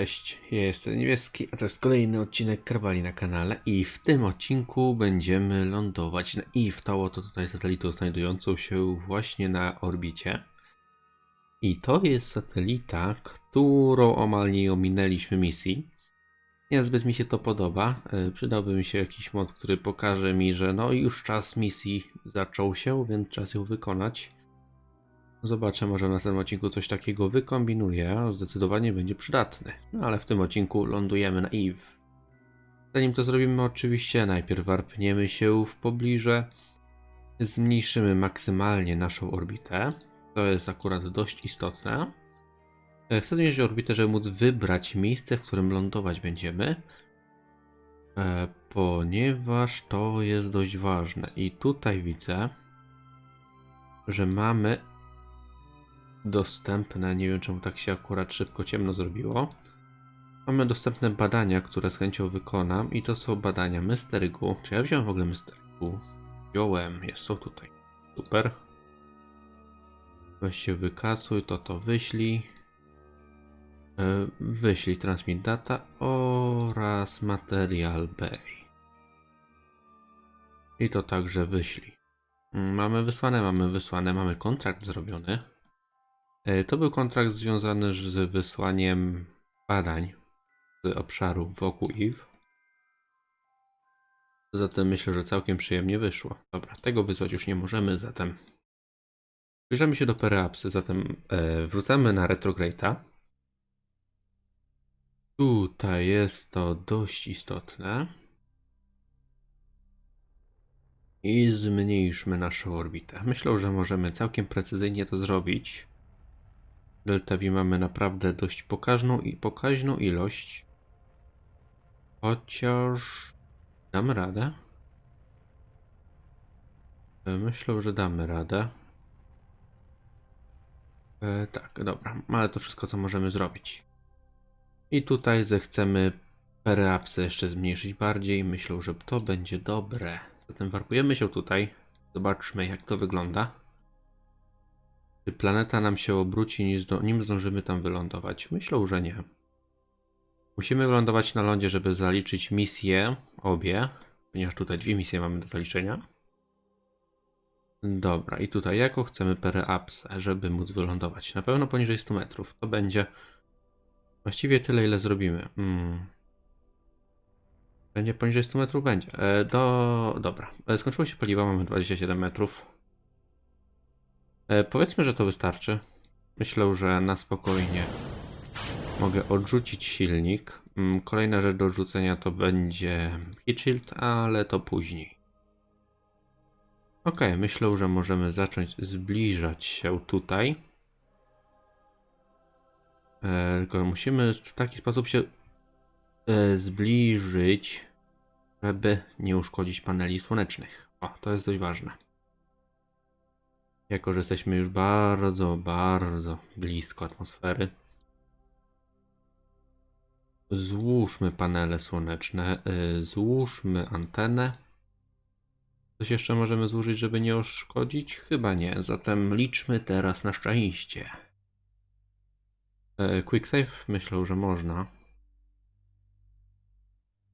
Cześć, jestem Niebieski, a to jest kolejny odcinek Karbali na kanale i w tym odcinku będziemy lądować na Eve, to oto tutaj satelitą znajdującą się właśnie na orbicie. I to jest satelita, którą omal nie ominęliśmy misji. Niezbyt mi się to podoba, e, przydałby mi się jakiś mod, który pokaże mi, że no już czas misji zaczął się, więc czas ją wykonać. Zobaczę, może w następnym odcinku coś takiego wykombinuję. Zdecydowanie będzie przydatny. No ale w tym odcinku lądujemy na Eve. Zanim to zrobimy, oczywiście najpierw warpniemy się w pobliże. Zmniejszymy maksymalnie naszą orbitę. To jest akurat dość istotne. E, Chcę zmniejszyć orbitę, żeby móc wybrać miejsce, w którym lądować będziemy. E, Ponieważ to jest dość ważne. I tutaj widzę, że mamy dostępne, nie wiem czemu tak się akurat szybko ciemno zrobiło. Mamy dostępne badania, które z chęcią wykonam i to są badania Mysterygu. Czy ja wziąłem w ogóle Mysterygu? Wziąłem, jest są tutaj. Super. Weź się wykasuj, to to wyślij. E, Wyślij transmit data oraz material bay. I to także wyślij. Mamy wysłane, mamy wysłane, mamy kontrakt zrobiony. E, To był kontrakt związany z wysłaniem badań z obszaru wokół Eve. Zatem myślę, że całkiem przyjemnie wyszło. Dobra, tego wysłać już nie możemy, zatem zbliżamy się do Periapsy, zatem e, na Retrograde'a. Tutaj jest to dość istotne. I zmniejszmy naszą orbitę. Myślę, że możemy całkiem precyzyjnie to zrobić. Delta V mamy naprawdę dość pokaźną i pokaźną ilość. Chociaż damy radę. E, Myślę, że damy radę. E, tak, dobra, ale to wszystko, co możemy zrobić. I tutaj zechcemy pereapsę jeszcze zmniejszyć bardziej. Myślę, że to będzie dobre. Zatem warpujemy się tutaj. Zobaczmy, jak to wygląda. Czy planeta nam się obróci, nim, zdążymy tam wylądować? Myślę, że nie. Musimy wylądować na lądzie, żeby zaliczyć misje, obie, ponieważ tutaj dwie misje mamy do zaliczenia. Dobra, i tutaj jako chcemy pereapsę, żeby móc wylądować? Na pewno poniżej 100 metrów. To będzie właściwie tyle, ile zrobimy. Hmm. Będzie poniżej 100 metrów? Będzie. E, do... Dobra. E, skończyło się paliwo, mamy 27 metrów. E, powiedzmy, że to wystarczy. Myślę, że na spokojnie mogę odrzucić silnik. Mm, Kolejna rzecz do odrzucenia to będzie heat shield, ale to później. Ok, myślę, że możemy zacząć zbliżać się tutaj. E, tylko musimy w taki sposób się e, zbliżyć, żeby nie uszkodzić paneli słonecznych. O, to jest dość ważne. Jako, że jesteśmy już bardzo, bardzo blisko atmosfery. Złóżmy panele słoneczne, y, złóżmy antenę. Coś jeszcze możemy złożyć, żeby nie uszkodzić? Chyba nie, zatem liczmy teraz na szczęście. E, Quick save? Myślę, że można.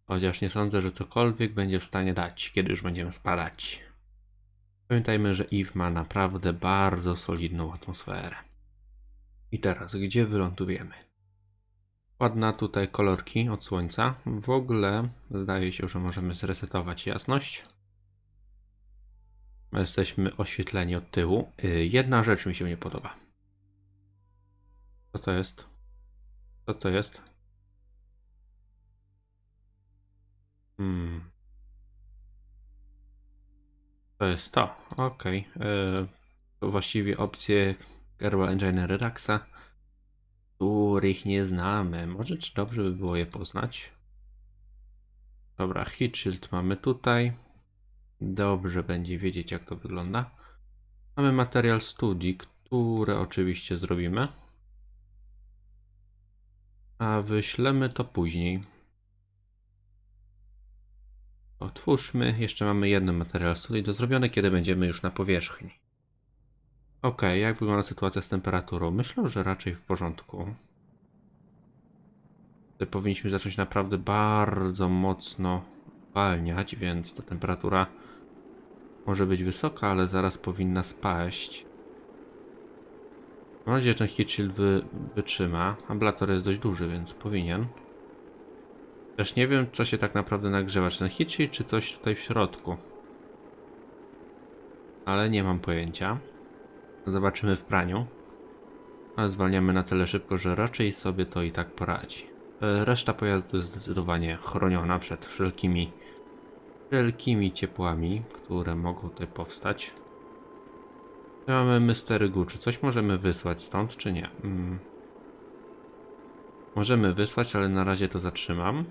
Chociaż nie sądzę, że cokolwiek będzie w stanie dać, kiedy już będziemy spadać. Pamiętajmy, że Eve ma naprawdę bardzo solidną atmosferę. I teraz, gdzie wylądujemy? Ładna tutaj kolorki od słońca. W ogóle zdaje się, że możemy zresetować jasność. Jesteśmy oświetleni od tyłu. Y, Jedna rzecz mi się nie podoba. Co to jest? Co to jest? Hmm. To jest to. Ok. To właściwie opcje Kerbal Engine Redux, których nie znamy. Może czy dobrze by było je poznać? Dobra, Heat Shield mamy tutaj. Dobrze będzie wiedzieć, jak to wygląda. Mamy materiał studii, które oczywiście zrobimy. A wyślemy to później. Otwórzmy. Jeszcze mamy jeden materiał studii do zrobione, kiedy będziemy już na powierzchni. Ok, jak wygląda sytuacja z temperaturą? Myślę, że raczej w porządku. Tutaj powinniśmy zacząć naprawdę bardzo mocno zwalniać, więc ta temperatura może być wysoka, ale zaraz powinna spaść. Mam nadzieję, że ten heat shield wy, wytrzyma. Ablator jest dość duży, więc powinien. Też nie wiem, co się tak naprawdę nagrzewa. Czy ten shield, czy coś tutaj w środku. Ale nie mam pojęcia. Zobaczymy w praniu. Ale zwalniamy na tyle szybko, że raczej sobie to i tak poradzi. E, Reszta pojazdu jest zdecydowanie chroniona przed wszelkimi wszelkimi ciepłami, które mogą tutaj powstać. Mamy Mystery Gu. Czy coś możemy wysłać stąd, czy nie? Mm. Możemy wysłać, ale na razie to zatrzymam.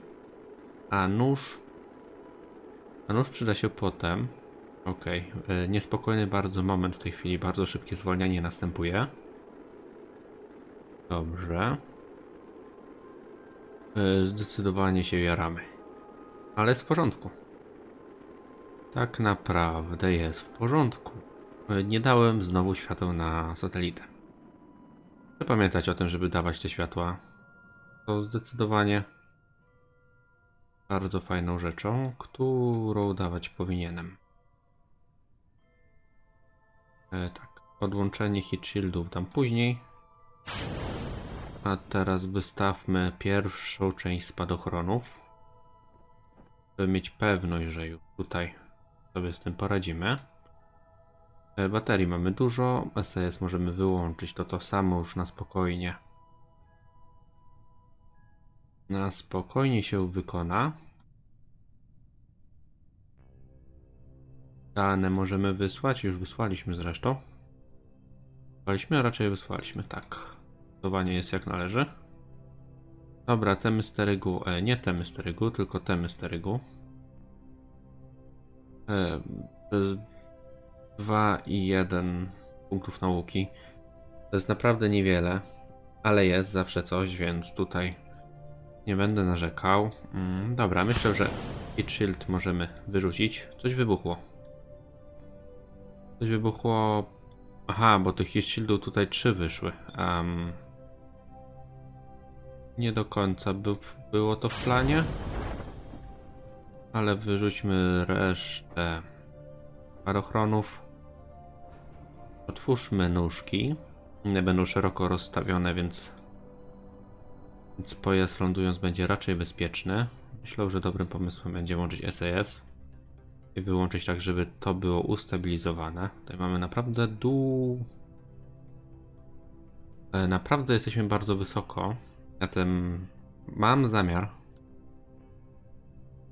A nóż... A nóż przyda się potem. Ok. Niespokojny bardzo moment w tej chwili. Bardzo szybkie zwolnienie następuje. Dobrze. E, Zdecydowanie się jaramy. Ale jest w porządku. Tak naprawdę jest w porządku. E, Nie dałem znowu świateł na satelitę. Chcę pamiętać o tym, żeby dawać te światła. To zdecydowanie bardzo fajną rzeczą, którą dawać powinienem. E, tak, odłączenie heat shieldów dam później. A teraz wystawmy pierwszą część spadochronów. Żeby mieć pewność, że już tutaj sobie z tym poradzimy. E, Baterii mamy dużo, SAS możemy wyłączyć, to to samo już na spokojnie. Na spokojnie się wykona. Dane możemy wysłać, już wysłaliśmy zresztą. Wysłaliśmy, a raczej wysłaliśmy, tak. Budowanie jest jak należy. Dobra, te mysterygu, e, nie te mysterygu, tylko te mysterygu. E, to jest 2 i 1 punktów nauki. To jest naprawdę niewiele, ale jest zawsze coś, więc tutaj nie będę narzekał. Mm, dobra, myślę, że Heat Shield możemy wyrzucić. Coś wybuchło. Coś wybuchło. Aha, bo tych Heat Shieldów tutaj trzy wyszły. Em, nie do końca był, było to w planie. Ale wyrzućmy resztę parochronów. Otwórzmy nóżki. One będą szeroko rozstawione, więc, więc pojazd lądując będzie raczej bezpieczny. Myślę, że dobrym pomysłem będzie łączyć SAS i wyłączyć tak, żeby to było ustabilizowane. Tutaj mamy naprawdę dół. E, Naprawdę jesteśmy bardzo wysoko. Zatem mam zamiar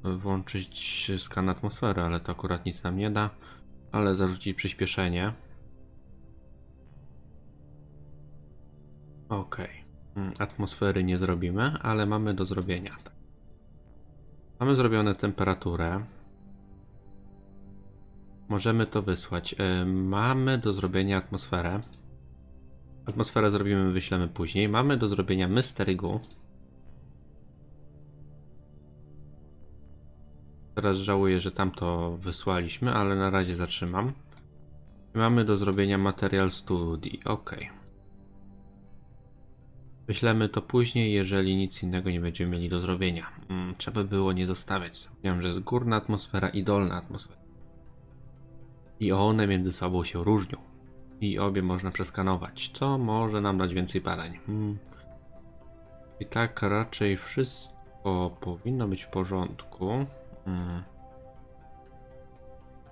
włączyć skan atmosfery, ale to akurat nic nam nie da. Ale zarzucić przyspieszenie. Ok. Atmosfery nie zrobimy, ale mamy do zrobienia. tak. Mamy zrobione temperaturę. Możemy to wysłać. E, Mamy do zrobienia atmosferę. Atmosferę zrobimy, wyślemy później. Mamy do zrobienia Mysterygu. Teraz żałuję, że tamto wysłaliśmy, ale na razie zatrzymam. Mamy do zrobienia Material Study. Ok. Wyślemy to później, jeżeli nic innego nie będziemy mieli do zrobienia. Mm, trzeba było nie zostawiać. Zapomniałem, że jest górna atmosfera i dolna atmosfera. I one między sobą się różnią. I obie można przeskanować, co może nam dać więcej badań. Hmm. I tak raczej wszystko powinno być w porządku. Hmm.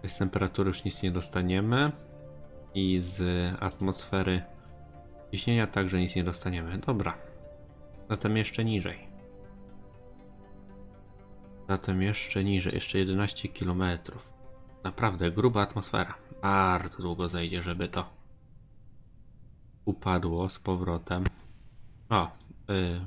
Z temperatury już nic nie dostaniemy. I z atmosfery ciśnienia także nic nie dostaniemy. Dobra. Zatem jeszcze niżej. Zatem jeszcze niżej, jeszcze 11 km. Naprawdę gruba atmosfera. Bardzo długo zejdzie, żeby to upadło z powrotem. O, yy.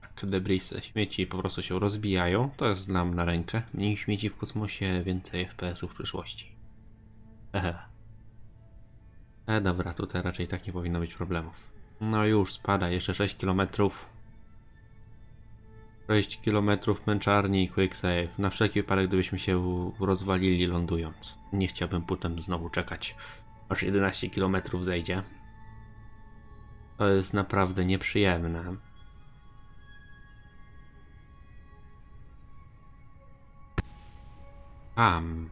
tak, debrisy, śmieci po prostu się rozbijają. To jest nam na rękę. Mniej śmieci w kosmosie, więcej FPS-ów w przyszłości. Ehe. E, dobra, tutaj raczej tak nie powinno być problemów. No już, spada, jeszcze 6 km. 6 km męczarni i quick save. Na wszelki wypadek, gdybyśmy się rozwalili lądując. Nie chciałbym potem znowu czekać, aż 11 km zejdzie. To jest naprawdę nieprzyjemne. Tam.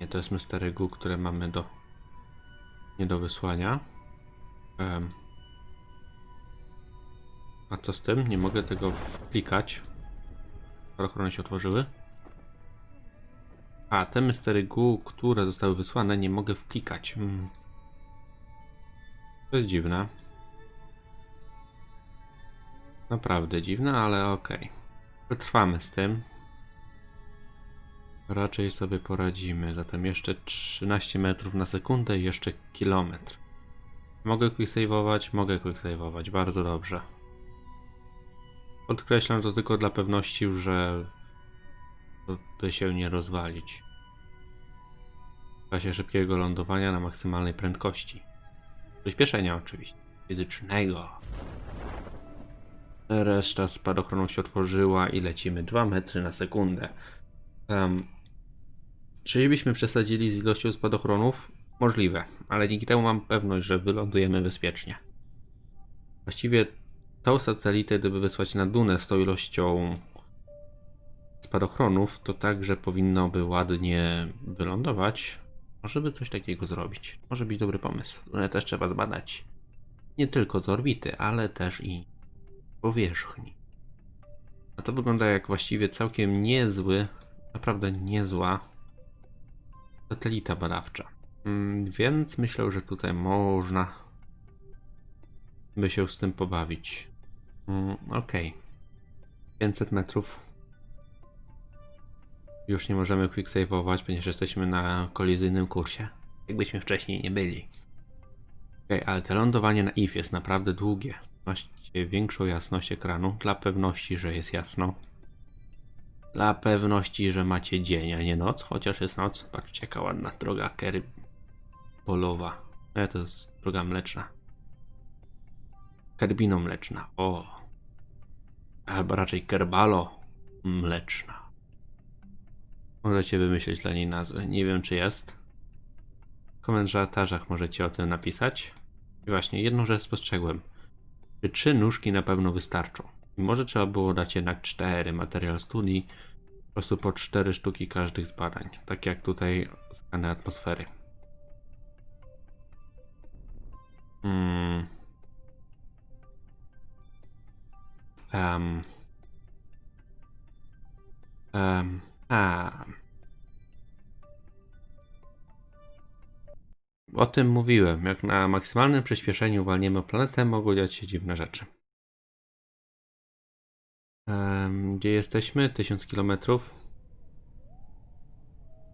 Nie, to jest mystery Gu, które mamy do nie do wysłania. Em. A co z tym? Nie mogę tego wklikać. Ochrony się otworzyły. A, te Mystery Goo, które zostały wysłane, nie mogę wklikać. Mm. To jest dziwne. Naprawdę dziwne, ale okej. Wytrwamy z tym. Raczej sobie poradzimy. Zatem jeszcze 13 metrów na sekundę i jeszcze kilometr. Mogę quicksave'ować? Mogę quicksave'ować. Bardzo dobrze. Podkreślam to tylko dla pewności, że by się nie rozwalić. W czasie szybkiego lądowania na maksymalnej prędkości. Przyspieszenia oczywiście. Fizycznego. Reszta spadochronu się otworzyła i lecimy 2 metry na sekundę. Um, czy byśmy przesadzili z ilością spadochronów? Możliwe, ale dzięki temu mam pewność, że wylądujemy bezpiecznie. Właściwie tą satelitę, gdyby wysłać na Dunę z tą ilością spadochronów, to także powinno by ładnie wylądować. Może by coś takiego zrobić. Może być dobry pomysł. Dunę też trzeba zbadać. Nie tylko z orbity, ale też i powierzchni. A to wygląda jak właściwie całkiem niezły, naprawdę niezła satelita badawcza. Mm, Więc myślę, że tutaj można by się z tym pobawić. Mm, Okej. 500 metrów. Już nie możemy quicksave'ować, ponieważ jesteśmy na kolizyjnym kursie. Jakbyśmy wcześniej nie byli. Okej, ale to lądowanie na IF jest naprawdę długie. Macie większą jasność ekranu, dla pewności, że jest jasno. Dla pewności, że macie dzień, a nie noc, chociaż jest noc. Patrzcie, jaka ładna droga Kerry polowa. E, to jest droga mleczna. Kerbino mleczna, o. Albo raczej kerbalo mleczna. Możecie wymyślić dla niej nazwę. Nie wiem, czy jest. W komentarzach możecie o tym napisać. I właśnie, jedną rzecz spostrzegłem. Czy trzy nóżki na pewno wystarczą? Może trzeba było dać jednak cztery materiał studii. Po prostu po cztery sztuki każdych z badań. Tak jak tutaj skany atmosfery. Hmm. Um. Um. A. O tym mówiłem. Jak na maksymalnym przyspieszeniu walniemy planetę, mogą dziać się dziwne rzeczy. Gdzie jesteśmy? 1000 km.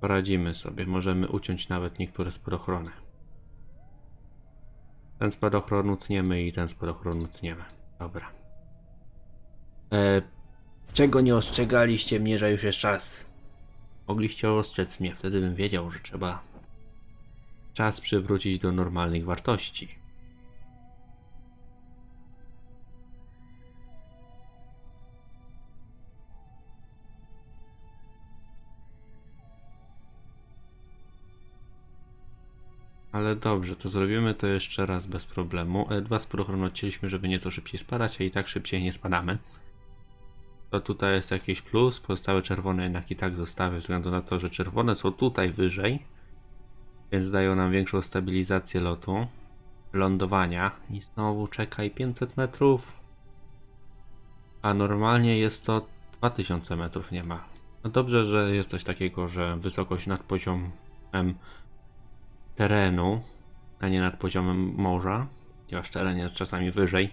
Poradzimy sobie. Możemy uciąć nawet niektóre spadochrony. Ten spadochron utniemy i ten spadochron utniemy. Dobra. E, czego nie ostrzegaliście mnie, że już jest czas? Mogliście ostrzec mnie, wtedy bym wiedział, że trzeba czas przywrócić do normalnych wartości. Ale dobrze, to zrobimy to jeszcze raz bez problemu. E, Dwa spadochrony odcięliśmy, żeby nieco szybciej spadać, a i tak szybciej nie spadamy. To tutaj jest jakiś plus, pozostałe czerwone jednak i tak zostawię, ze względu na to, że czerwone są tutaj wyżej, więc dają nam większą stabilizację lotu, lądowania. I znowu czekaj 500 metrów, a normalnie jest to 2000 metrów, nie ma. No dobrze, że jest coś takiego, że wysokość nad poziomem terenu, a nie nad poziomem morza, ponieważ teren jest czasami wyżej.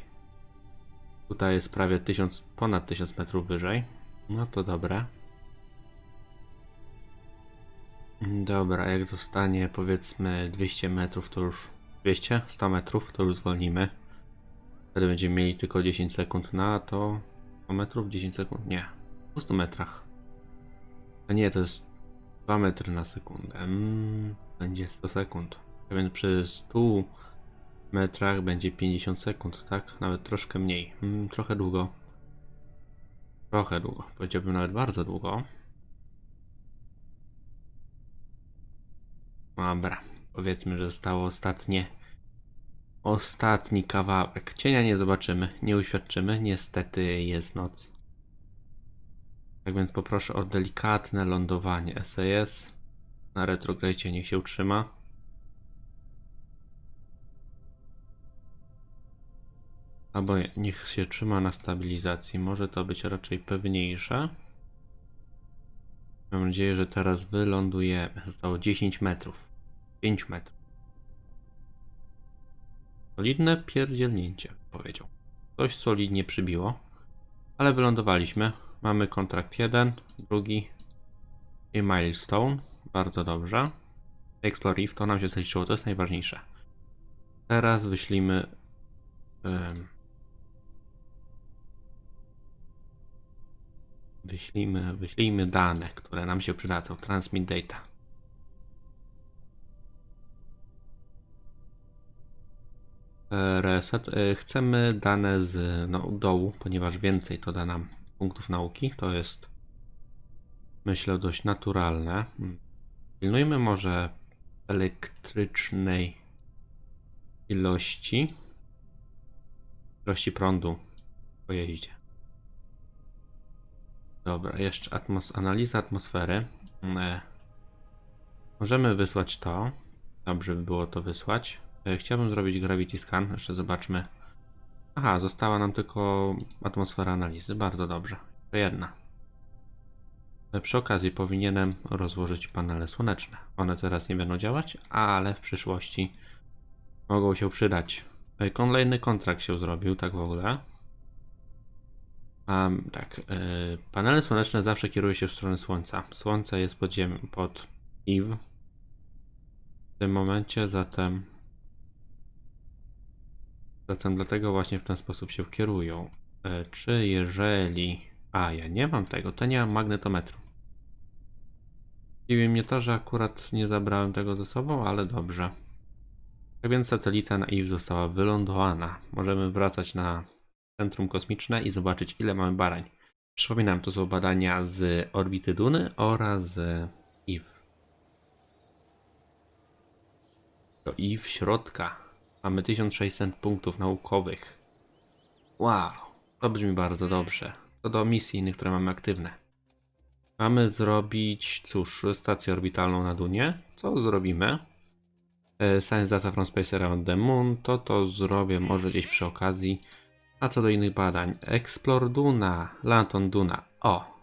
Tutaj jest prawie 1000, ponad 1000 metrów wyżej. No to dobre. Dobra, jak zostanie powiedzmy 200 metrów, to już 200, 100 metrów, to już zwolnimy. Wtedy będziemy mieli tylko 10 sekund na to. 100 metrów, 10 sekund? Nie. Po 100 metrach. A nie, to jest 2 metry na sekundę. Mm, będzie 100 sekund. A więc przy 100 metrach będzie 50 sekund, tak? Nawet troszkę mniej. Mm, trochę długo. Trochę długo. Powiedziałbym nawet bardzo długo. Dobra. Powiedzmy, że zostało ostatnie. Ostatni kawałek. Cienia nie zobaczymy, nie uświadczymy. Niestety jest noc. Tak więc poproszę o delikatne lądowanie SAS. Na retrograjcie niech się utrzyma. Albo nie, niech się trzyma na stabilizacji. Może to być raczej pewniejsze. Mam nadzieję, że teraz wylądujemy. Zostało 10 metrów. 5 metrów. Solidne pierdzielnięcie, powiedział. Coś solidnie przybiło. Ale wylądowaliśmy. Mamy kontrakt jeden, drugi i milestone. Bardzo dobrze. Explore Reef to nam się zaliczyło, to jest najważniejsze. Teraz wyślimy. em, wyślijmy, wyślijmy dane, które nam się przydadzą. Transmit data. E, Reset. E, Chcemy dane z no, dołu, ponieważ więcej to da nam punktów nauki. To jest myślę dość naturalne. Hmm. Pilnujmy może elektrycznej ilości ilości prądu po jeździe. Dobra, jeszcze atmos analiza atmosfery. E, możemy wysłać to. Dobrze by było to wysłać. E, chciałbym zrobić gravity scan. Jeszcze zobaczmy. Aha, została nam tylko atmosfera analizy. Bardzo dobrze. To jedna. Przy okazji powinienem rozłożyć panele słoneczne. One teraz nie będą działać, ale w przyszłości mogą się przydać. E, Kolejny kontrakt się zrobił, tak w ogóle. Um, tak, e, panele słoneczne zawsze kierują się w stronę Słońca. Słońce jest pod ziemią, pod Eve. W tym momencie, zatem. Zatem dlatego właśnie w ten sposób się kierują. E, czy jeżeli. A, ja nie mam tego, to nie mam magnetometru. Dziwi mnie to, że akurat nie zabrałem tego ze sobą, ale dobrze. Tak więc satelita na Eve została wylądowana. Możemy wracać na centrum kosmiczne i zobaczyć, ile mamy badań. Przypominam, to są badania z orbity Duny oraz z Eve. Do Eve środka mamy 1600 punktów naukowych. Wow, to brzmi bardzo dobrze. Co do misji innych, które mamy aktywne. Mamy zrobić, cóż, stację orbitalną na Dunie. Co zrobimy? E, Science Data from Space Around the Moon. To to zrobię może gdzieś przy okazji. A co do innych badań? Explore Duna, Lanton Duna. O!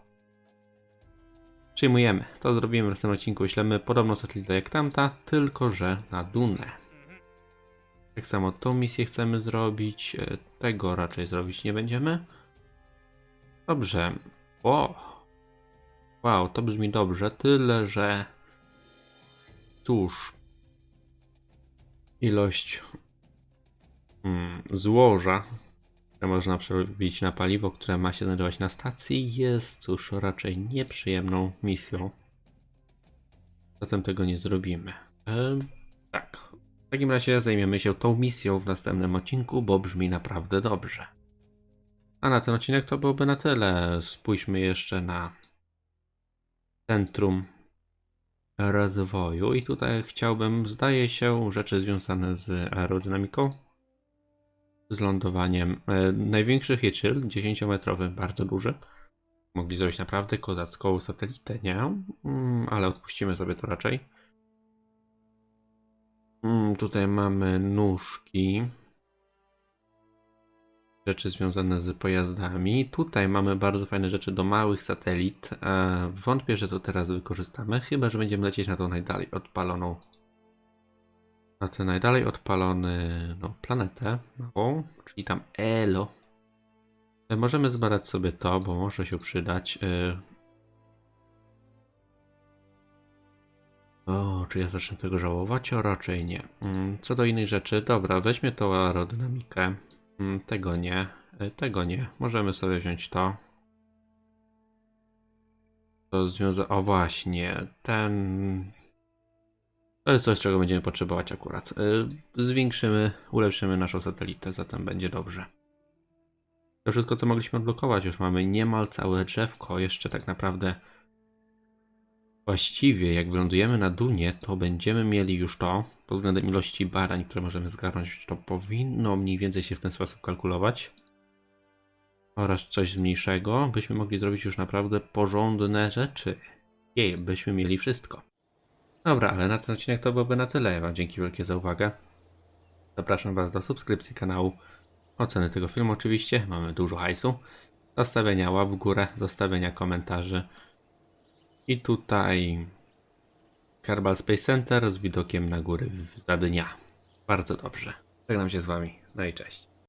Przyjmujemy. To zrobimy w następnym odcinku. Ślemy podobną satelitę jak tamta, tylko że na Dunę. Tak samo tą misję chcemy zrobić. e, Tego raczej zrobić nie będziemy. Dobrze. O! Wow, to brzmi dobrze. Tyle, że. Cóż. Ilość mm, złoża które można przerobić na paliwo, które ma się znajdować na stacji, jest cóż raczej nieprzyjemną misją. Zatem tego nie zrobimy. Ehm, tak. Takim razie zajmiemy się tą misją w następnym odcinku, bo brzmi naprawdę dobrze. A na ten odcinek to byłoby na tyle. Spójrzmy jeszcze na centrum rozwoju i tutaj chciałbym, zdaje się, rzeczy związane z aerodynamiką z lądowaniem. E, największy Hitchhill, 10-metrowy, bardzo duży. Mogli zrobić naprawdę kozacką satelitę, nie? Mm, ale odpuścimy sobie to raczej. Mm, tutaj mamy nóżki. Rzeczy związane z pojazdami. Tutaj mamy bardzo fajne rzeczy do małych satelit. E, wątpię, że to teraz wykorzystamy, chyba że będziemy lecieć na tą najdalej odpaloną na tę najdalej odpalony no, planetę małą, czyli tam Elo. E, Możemy zbadać sobie to, bo może się przydać. O, czy ja zacznę tego żałować? O, raczej nie. Mm, Co do innych rzeczy, dobra, weźmy tą aerodynamikę. Mm, Tego nie, e, tego nie. Możemy sobie wziąć to. To związa... O właśnie, ten to jest coś, czego będziemy potrzebować akurat. Y, Zwiększymy, ulepszymy naszą satelitę, zatem będzie dobrze. To wszystko, co mogliśmy odblokować, już mamy niemal całe drzewko. Jeszcze tak naprawdę właściwie, jak wylądujemy na Dunie, to będziemy mieli już to, pod względem ilości badań, które możemy zgarnąć, to powinno mniej więcej się w ten sposób kalkulować. oraz coś mniejszego, byśmy mogli zrobić już naprawdę porządne rzeczy. Jej, byśmy mieli wszystko. Dobra, ale na ten odcinek to byłoby na tyle. Ja Wam dzięki wielkie za uwagę. Zapraszam Was do subskrypcji kanału, oceny tego filmu oczywiście, mamy dużo hajsu, zostawienia łap w górę, zostawienia komentarzy i tutaj Kerbal Space Center z widokiem na góry za dnia. Bardzo dobrze. Żegnam się z Wami. No i cześć.